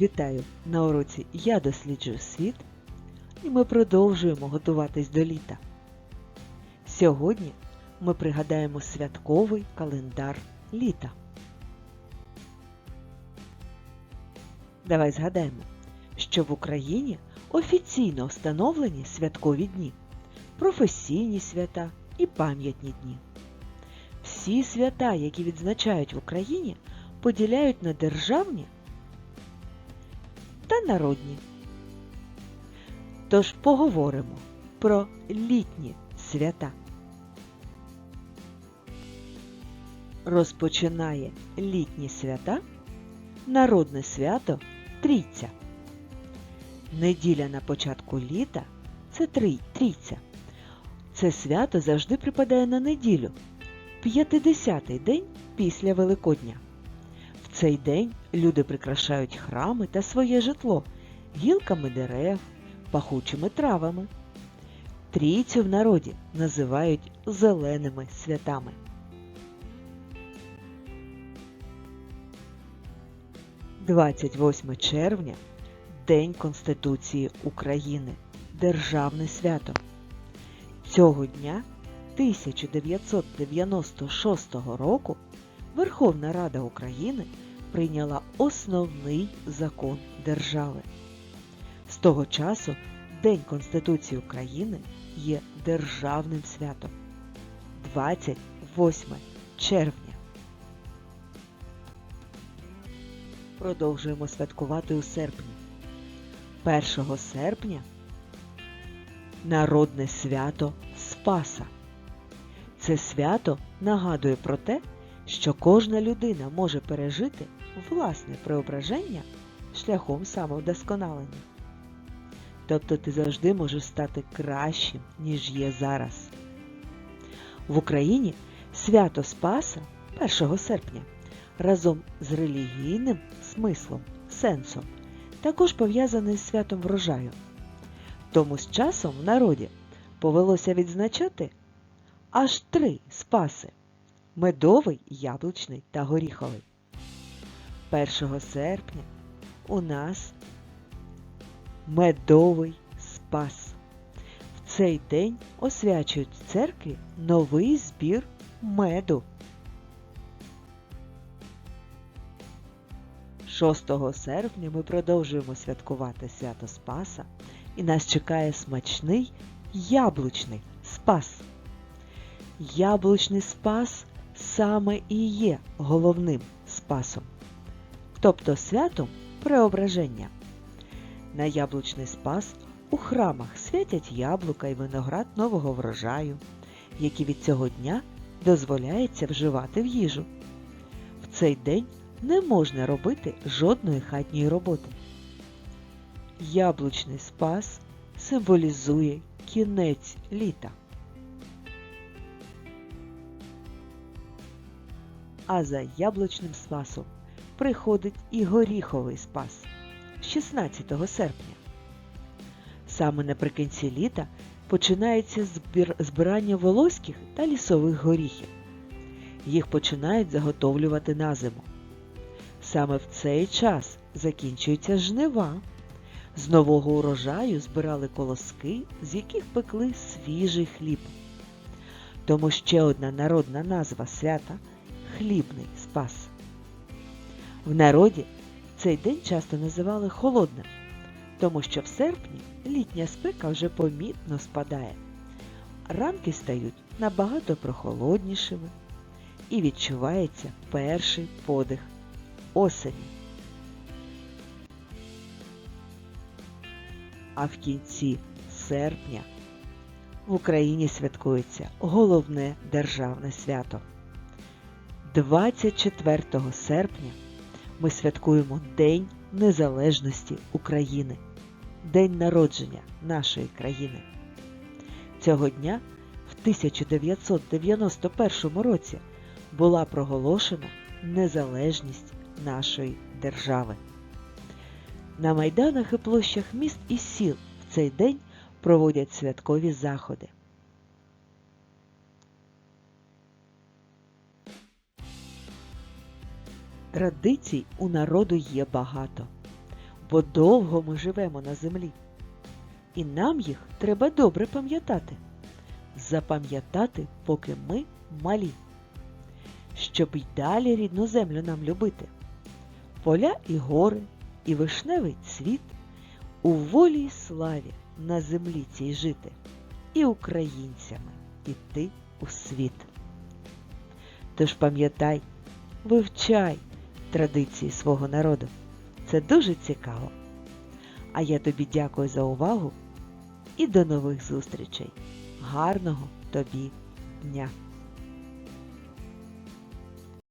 Вітаю на уроці Я досліджую світ і ми продовжуємо готуватись до літа. Сьогодні ми пригадаємо святковий календар літа. Давай згадаємо, що в Україні офіційно встановлені святкові дні, професійні свята і пам'ятні дні. Всі свята, які відзначають в Україні, поділяють на державні та народні. Тож поговоримо про літні свята. Розпочинає літні свята народне свято Трійця. Неділя на початку літа це трій, трійця. Це свято завжди припадає на неділю, 50-й день після Великодня. Цей день люди прикрашають храми та своє житло гілками дерев, пахучими травами. Трійцю в народі називають зеленими святами. Двадцять червня День Конституції України. Державне свято. Цього дня 1996 року Верховна Рада України прийняла основний закон держави. З того часу День Конституції України є державним святом 28 червня. Продовжуємо святкувати у серпні. 1 серпня Народне свято Спаса. Це свято нагадує про те, що кожна людина може пережити власне преображення шляхом самовдосконалення. Тобто ти завжди можеш стати кращим, ніж є зараз. В Україні свято Спаса 1 серпня разом з релігійним смислом, сенсом також пов'язане з святом врожаю. Тому з часом в народі повелося відзначати аж три спаси медовий, яблучний та горіховий. 1 серпня у нас медовий спас. В цей день освячують в церкві новий збір меду. 6 серпня ми продовжуємо святкувати свято Спаса і нас чекає смачний яблучний спас. Яблучний спас саме і є головним спасом, тобто святом преображення. На яблучний спас у храмах святять яблука і виноград нового врожаю, які від цього дня дозволяється вживати в їжу. В цей день не можна робити жодної хатньої роботи. Яблучний спас символізує кінець літа. А за яблучним спасом приходить і горіховий спас 16 серпня. Саме наприкінці літа починається збір... збирання волоських та лісових горіхів. Їх починають заготовлювати на зиму. Саме в цей час закінчуються жнива. З нового урожаю збирали колоски, з яких пекли свіжий хліб. Тому ще одна народна назва свята хлібний спас. В народі цей день часто називали холодним, тому що в серпні літня спека вже помітно спадає. Ранки стають набагато прохолоднішими і відчувається перший подих осені. А в кінці серпня в Україні святкується головне державне свято. 24 серпня ми святкуємо День Незалежності України, День народження нашої країни. Цього дня в 1991 році була проголошена незалежність нашої держави. На майданах і площах міст і сіл в цей день проводять святкові заходи. Традицій у народу є багато. бо довго ми живемо на землі. І нам їх треба добре пам'ятати. Запам'ятати, поки ми малі. Щоб й далі рідну землю нам любити. Поля і гори, і вишневий цвіт, у волі й славі на землі цій жити, і українцями іти у світ. Тож пам'ятай, вивчай традиції свого народу. Це дуже цікаво. А я тобі дякую за увагу і до нових зустрічей. Гарного тобі дня!